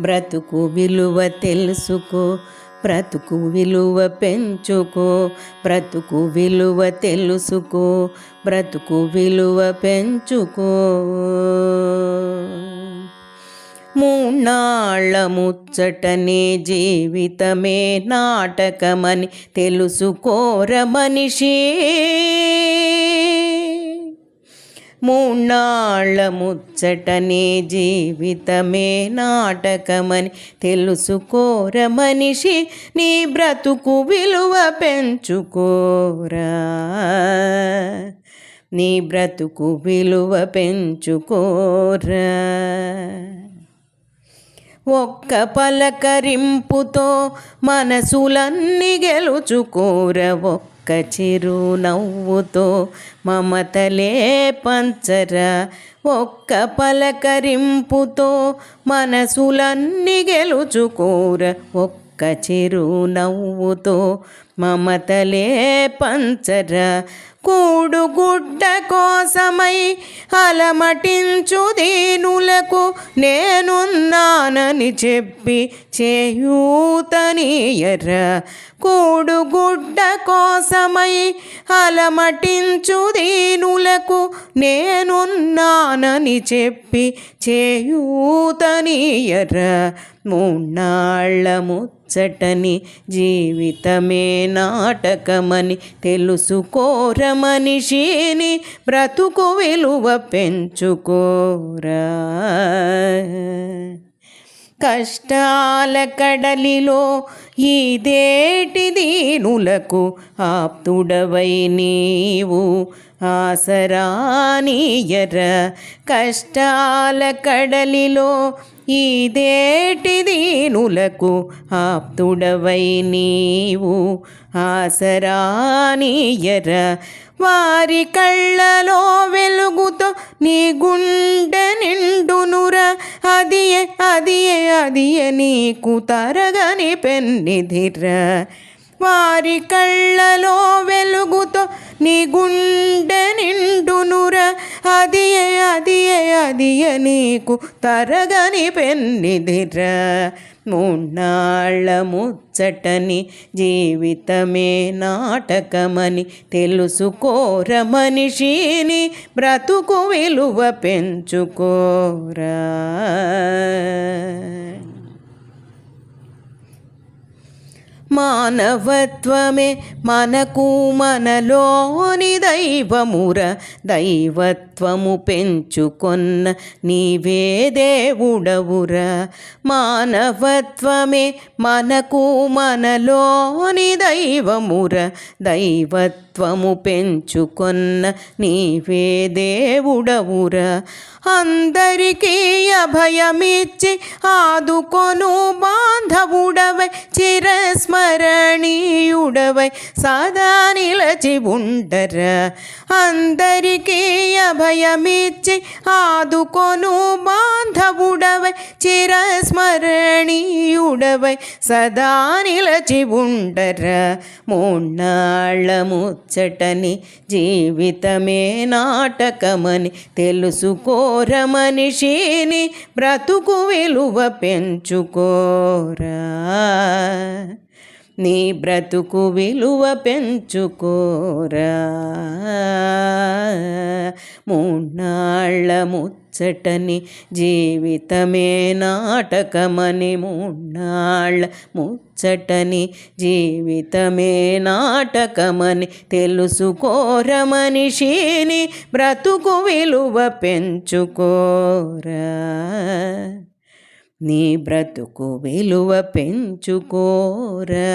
బ్రతుకు విలువ తెలుసుకో బ్రతుకు విలువ పెంచుకో బ్రతుకు విలువ తెలుసుకో బ్రతుకు విలువ పెంచుకో. మూనాళ్ళ ముచ్చటనే జీవితమే నాటకమని తెలుసుకోర మనిషి. మూన్నాళ్ళ ముచ్చటనే జీవితమే నాటకమని తెలుసుకోర మనిషి నీ బ్రతుకు విలువ పెంచుకోరా. నీ బ్రతుకు విలువ పెంచుకోరా. ఒక్క పలకరింపుతో మనసులన్నీ గెలుచుకోర ఒక్క ఒక్క చిరు నవ్వుతో మమతలే పంచరా ఒక్క పలకరింపుతో మనసులన్నీ గెలుచుకోర ఒక్క చిరు నవ్వుతో మమతలే పంచర. కూడుగుడ్డ కోసమై అలమటించు దీనులకు నేనున్నానని చెప్పి చేయూతనీయర. కూడుగుడ్డ కోసమై అలమటించు దీనులకు నేనున్నానని చెప్పి చేయూతనీయర. మూన్నాళ్ళ ముచ్చటని జీవితమే నాటకమని తెలుసుకోర మనిషిని బ్రతుకు విలువ పెంచుకోరా. కష్టాల కడలిలో ఇదేటి దీనులకు ఆప్తుడవై నీవు ఆసరానీయర. కష్టాల కడలిలో ఇదేటి దీనులకు ఆప్తుడవై నీవు ఆసరానీయర. వారి కళ్ళలో వెలుగుతో నీ గుండె నిండు అదియే అదియే అదియే నీకు తరగని పెన్నిధిర. వారి కళ్ళలో వెలుగుతో నీ గుండె నిండునురా. అదియే అదియే అదియే నీకు తరగని పెన్నిదిరా. మూన్నాళ్ళ ముచ్చటని జీవితమే నాటకమని తెలుసుకోర మనిషిని బ్రతుకు విలువ పెంచుకోరా. మానవత్వమే మనకు మనలోని దైవముర దైవత్వము పెంచుకొన్న నీవే దేవుడవుర. మానవత్వమే మనకు మనలోని దైవముర దైవత్వము పెంచుకొన్న నీవే దేవుడవురా. అందరికీ అభయమిచ్చి ఆదుకొను బాంధవుడవై చిరస్మరణీయుడవై సదా నిలచి ఉండరా. అందరికీ అభయమిచ్చి ఆదుకొను బాంధవుడవై చిరస్మరణీయుడవై సదా నిలచి ఉండరా. మూన్నాళ్ళము ముచ్చటని జీవితమే నాటకమని తెలుసుకోర మనిషిని బ్రతుకు విలువ పెంచుకోరా. నీ బ్రతుకు విలువ పెంచుకోరా. మూన్నాళ్ళ ముచ్చటని జీవితమే నాటకమని మూన్నాళ్ళ ముచ్చటని జీవితమే నాటకమని తెలుసుకోర మనిషిని బ్రతుకు విలువ పెంచుకోరా. నీ బ్రతుకు విలువ పెంచుకోరా.